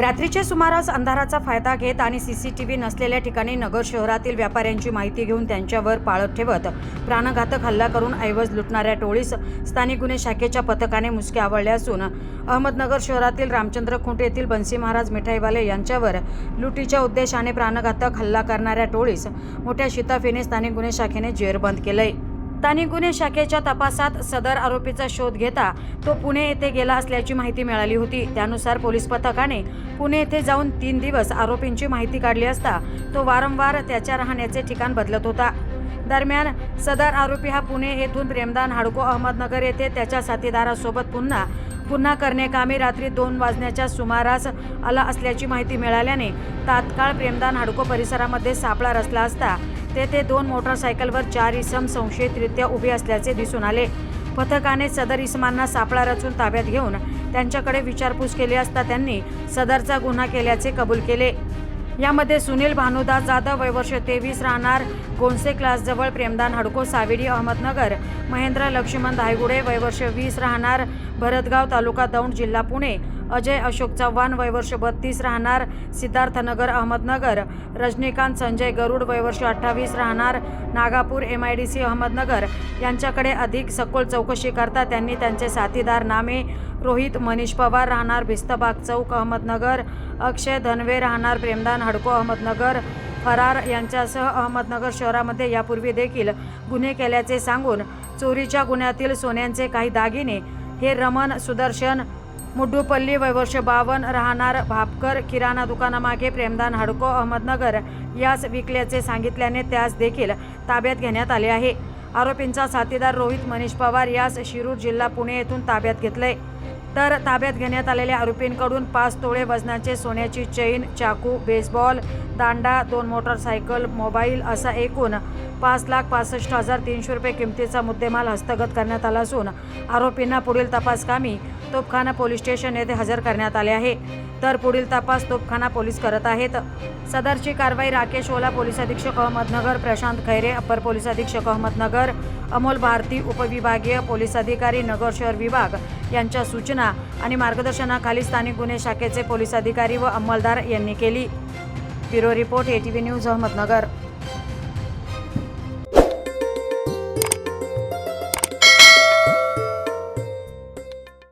रात्रीच्या सुमारास अंधाराचा फायदा घेत आणि सीसीटीव्ही नसलेल्या ठिकाणी नगर शहरातील व्यापाऱ्यांची माहिती घेऊन त्यांच्यावर पाळत ठेवत प्राणघातक हल्ला करून ऐवज लुटणाऱ्या टोळीस स्थानिक गुन्हे शाखेच्या पथकाने मुसके आवळले असून अहमदनगर शहरातील रामचंद्र खुंट येथील बन्सी महाराज मिठाईवाले यांच्यावर लुटीच्या उद्देशाने प्राणघातक हल्ला करणाऱ्या टोळीस मोठ्या शिताफीने स्थानिक गुन्हे शाखेने जेरबंद केलंय. स्थानिक गुन्हे शाखेच्या तपासात सदर आरोपीचा शोध घेता तो पुणे येथे गेला असल्याची माहिती मिळाली होती. त्यानुसार पोलीस पथकाने पुणे येथे जाऊन तीन दिवस आरोपींची माहिती काढली असता तो वारंवार त्याच्या राहण्याचे ठिकाण बदलत होता. दरम्यान सदर आरोपी हा पुणे येथून प्रेमदान हाडको अहमदनगर येथे त्याच्या साथीदारासोबत पुन्हा पुन्हा करण्याकामी रात्री दोन वाजण्याच्या सुमारास आला असल्याची माहिती मिळाल्याने तात्काळ प्रेमदान हाडको परिसरामध्ये सापळा रचला असता तेथे दोन मोटरसायकलवर चार इसम संशयितरित्या उभे असल्याचे दिसून आले. पथकाने सदर इसमांना सापळा रचून ताब्यात घेऊन त्यांच्याकडे विचारपूस केली असता त्यांनी सदरचा गुन्हा केल्याचे कबूल केले. यामध्ये सुनील भानुदास जाधव वय वर्ष तेवीस राहणार गोंसे क्लासजवळ प्रेमदान हडको सावेडी अहमदनगर महेंद्र लक्ष्मण धायगुडे वय वर्ष वीस राहणार भरतगाव तालुका दौंड जिल्हा पुणे अजय अशोक चव्हाण वय वर्ष बत्तीस राहणार सिद्धार्थनगर अहमदनगर. रजनीकांत संजय गरुड वय वर्ष अठ्ठावीस राहणार Nagapur M I D C Ahmednagar. यांच्याकडे अधिक सखोल चौकशी करता त्यांनी त्यांचे साथीदार नामे रोहित मनीष पवार राहणार भिस्तबाग चौक अहमदनगर. अक्षय धनवे राहणार प्रेमदान हडको अहमदनगर. फरार यांच्यासह अहमदनगर शहरामध्ये यापूर्वी देखील गुन्हे केल्याचे सांगून चोरीच्या गुन्ह्यातील सोन्यांचे काही दागिने हे रमण सुदर्शन मुड्डूपल्ली वयवर्ष बावन राहणार भापकर किराणा दुकानामागे प्रेमदान हडको अहमदनगर यास विकल्याचे सांगितल्याने त्यास देखील ताब्यात घेण्यात आले आहे. आरोपींचा साथीदार रोहित मनीष पवार यास शिरूर जिल्हा पुणे येथून ताब्यात घेतलंय. तर ताब्यात घेण्यात आलेल्या आरोपींकडून पाच तोळे वजनाचे सोन्याची चेन चाकू बेसबॉल दांडा दोन मोटरसायकल मोबाईल असा एकूण पाच लाख पासष्ट हजार तीनशे रुपये किमतीचा मुद्देमाल हस्तगत करण्यात आला असून आरोपींना पुढील तपासकामी तोपखाना पोलीस स्टेशन येथे हजर करण्यात आले आहे. तर पुढील तपास तोपखाना पोलीस करत आहेत. सदरची कारवाई राकेश ओला पोलीस अधीक्षक अहमदनगर प्रशांत खैरे अप्पर पोलीस अधीक्षक अहमदनगर अमोल भारती उपविभागीय पोलीस अधिकारी नगर शहर विभाग यांच्या सूचना आणि मार्गदर्शनाखाली स्थानिक गुन्हे शाखेचे पोलीस अधिकारी व अंमलदार यांनी केली. Bureau report ATV news Ahmednagar.